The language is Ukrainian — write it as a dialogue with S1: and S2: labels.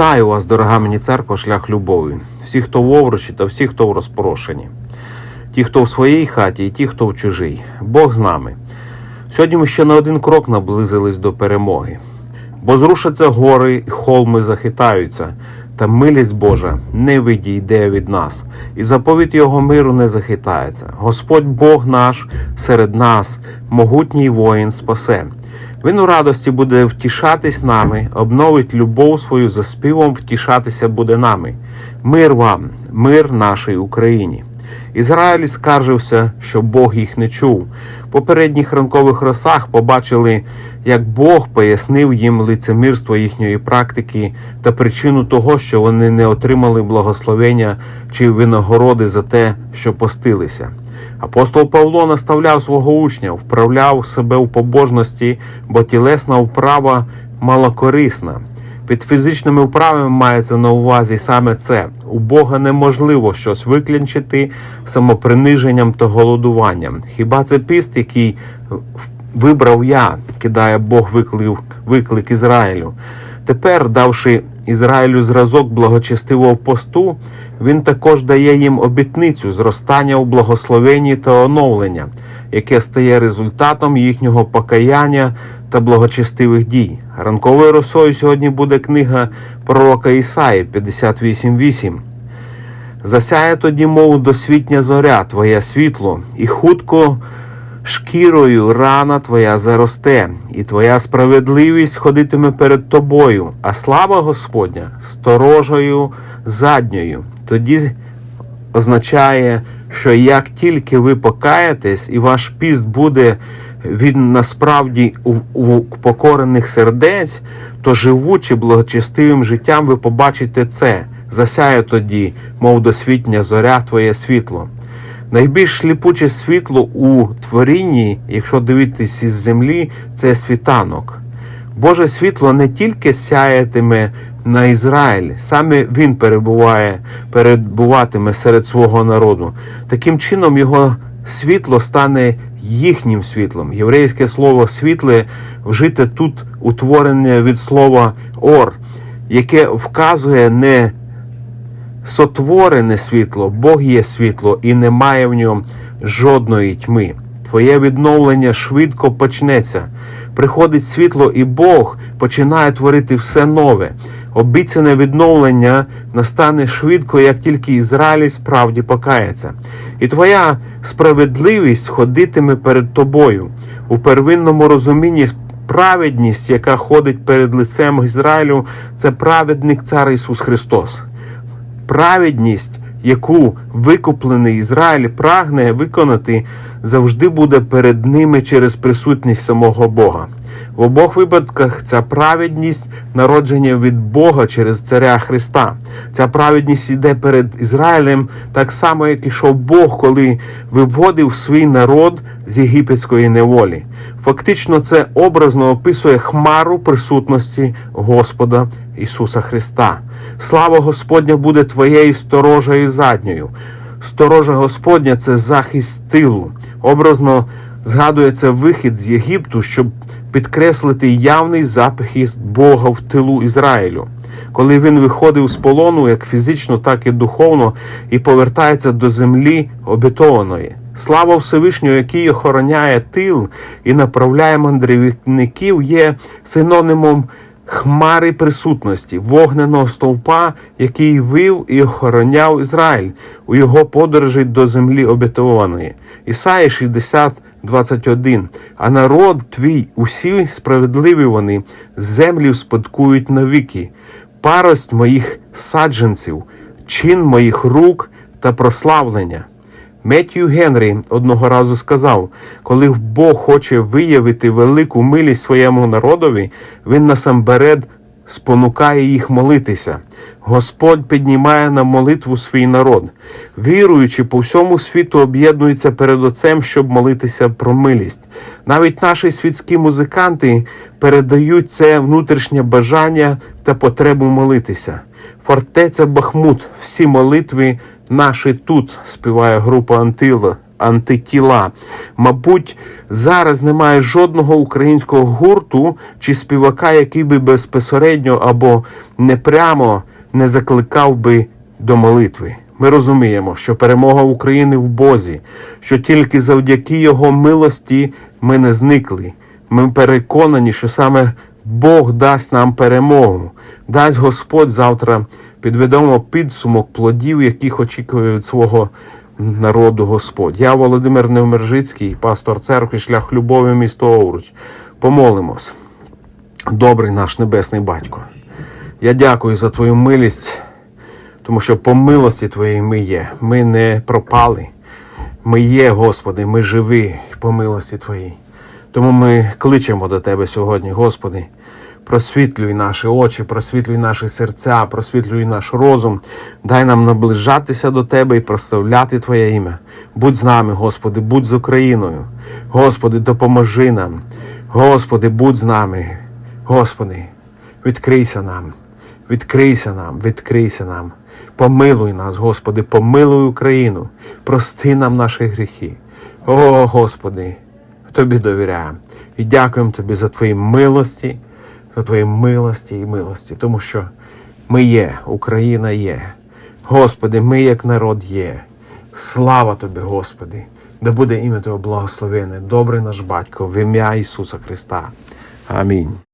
S1: Вітаю вас, дорога мені церква, шлях любові. Всі, хто в овручі та всі, хто в розпорошенні. Ті, хто в своїй хаті, і ті, хто в чужій. Бог з нами. Сьогодні ми ще на один крок наблизились до перемоги. Бо зрушаться гори, холми захитаються, та милість Божа не відійде від нас, і заповідь Його миру не захитається. Господь Бог наш серед нас, могутній воїн спасе. Він у радості буде втішатись нами, обновить любов свою за співом, втішатися буде нами. Мир вам, мир нашій Україні. Ізраїль скаржився, що Бог їх не чув. В попередніх ранкових росах побачили, як Бог пояснив їм лицемірство їхньої практики та причину того, що вони не отримали благословення чи винагороди за те, що постилися. Апостол Павло наставляв свого учня, вправляв себе в побожності, бо тілесна вправа малокорисна. Під фізичними вправами мається на увазі саме це. У Бога неможливо щось виклінчити самоприниженням та голодуванням. Хіба це піст, який вибрав я, кидає Бог виклик Ізраїлю. Тепер, давши Ізраїлю зразок благочестивого посту, він також дає їм обітницю зростання у благословенні та оновлення, яке стає результатом їхнього покаяння та благочестивих дій. Ранковою росою сьогодні буде книга пророка Ісаї 58.8. Засяє тоді, мов досвітня зоря, твоє світло, і хутко шкірою рана твоя заросте, і твоя справедливість ходитиме перед тобою, а слава Господня сторожою задньою. Тоді означає, що як тільки ви покаєтесь, і ваш піст буде він насправді покорених сердець, то живучи благочестивим життям, ви побачите це. Засяє тоді, мов досвітня зоря, твоє світло. Найбільш сліпуче світло у творінні, якщо дивитись із землі, це світанок. Боже світло не тільки сяятиме на Ізраїль, саме він перебуває, перебуватиме серед свого народу. Таким чином, його світло стане їхнім світлом. Єврейське слово світле вжите тут утворене від слова ор, яке вказує не сотворене світло, Бог є світло, і немає в ньому жодної тьми. Твоє відновлення швидко почнеться. Приходить світло, і Бог починає творити все нове. Обіцяне відновлення настане швидко, як тільки Ізраїль справді покається. І твоя справедливість ходитиме перед тобою. У первинному розумінні праведність, яка ходить перед лицем Ізраїлю, це праведник цар Ісус Христос праведність, яку викуплений Ізраїль прагне виконати, завжди буде перед ними через присутність самого Бога. В обох випадках ця праведність народження від Бога через царя Христа. Ця праведність йде перед Ізраїлем так само, як ішов Бог, коли виводив свій народ з єгипетської неволі. Фактично, це образно описує хмару присутності Господа Ісуса Христа. Слава Господня буде твоєю сторожею задньою. Сторожа Господня це захист тилу. Образно згадується вихід з Єгипту, щоб підкреслити явний захист Бога в тилу Ізраїлю. Коли він виходив з полону, як фізично, так і духовно, і повертається до землі обітованої. Слава Всевишнього, який охороняє тил і направляє мандрівників, є синонимом хмари присутності, вогненого стовпа, який вив і охороняв Ізраїль у його подорожі до землі обітованої. Ісаї 60, 21. А народ твій, усі справедливі вони, землю спадкують навіки, парость моїх саджанців, чин моїх рук та прославлення. Меттью Генрі одного разу сказав, коли Бог хоче виявити велику милість своєму народові, він насамперед спонукає їх молитися. Господь піднімає на молитву свій народ. Віруючи по всьому світу об'єднуються перед Отцем, щоб молитися про милість. Навіть наші світські музиканти передають це внутрішнє бажання та потребу молитися. Фортеця Бахмут, всі молитви наші тут, співає група Антила. Антитіла. Мабуть, зараз немає жодного українського гурту чи співака, який би безпосередньо або непрямо не закликав би до молитви. Ми розуміємо, що перемога України в Бозі, що тільки завдяки Його милості ми не зникли. Ми переконані, що саме Бог дасть нам перемогу, дасть Господь завтра підведемо підсумок плодів, яких очікує від свого народу Господь. Я Володимир Невмержицький, пастор церкви, шлях любові, місто Овруч. Помолимось. Добрий наш небесний батько. Я дякую за твою милість, тому що по милості Твоїй ми є. Ми не пропали. Ми є, Господи, ми живі по милості Твоїй. Тому ми кличемо до Тебе сьогодні, Господи. Просвітлюй наші очі, просвітлюй наші серця, просвітлюй наш розум. Дай нам наближатися до Тебе і прославляти Твоє ім'я. Будь з нами, Господи, будь з Україною. Господи, допоможи нам. Господи, будь з нами. Господи, відкрийся нам. Відкрийся нам, відкрийся нам. Помилуй нас, Господи, помилуй Україну. Прости нам наші гріхи. О, Господи, Тобі довіряємо. І дякуємо Тобі за Твої милості, за Твої милості і милості, тому що ми є, Україна є. Господи, ми як народ є. Слава Тобі, Господи, да буде ім'я Твого благословене, добрий наш батько, в ім'я Ісуса Христа. Амінь.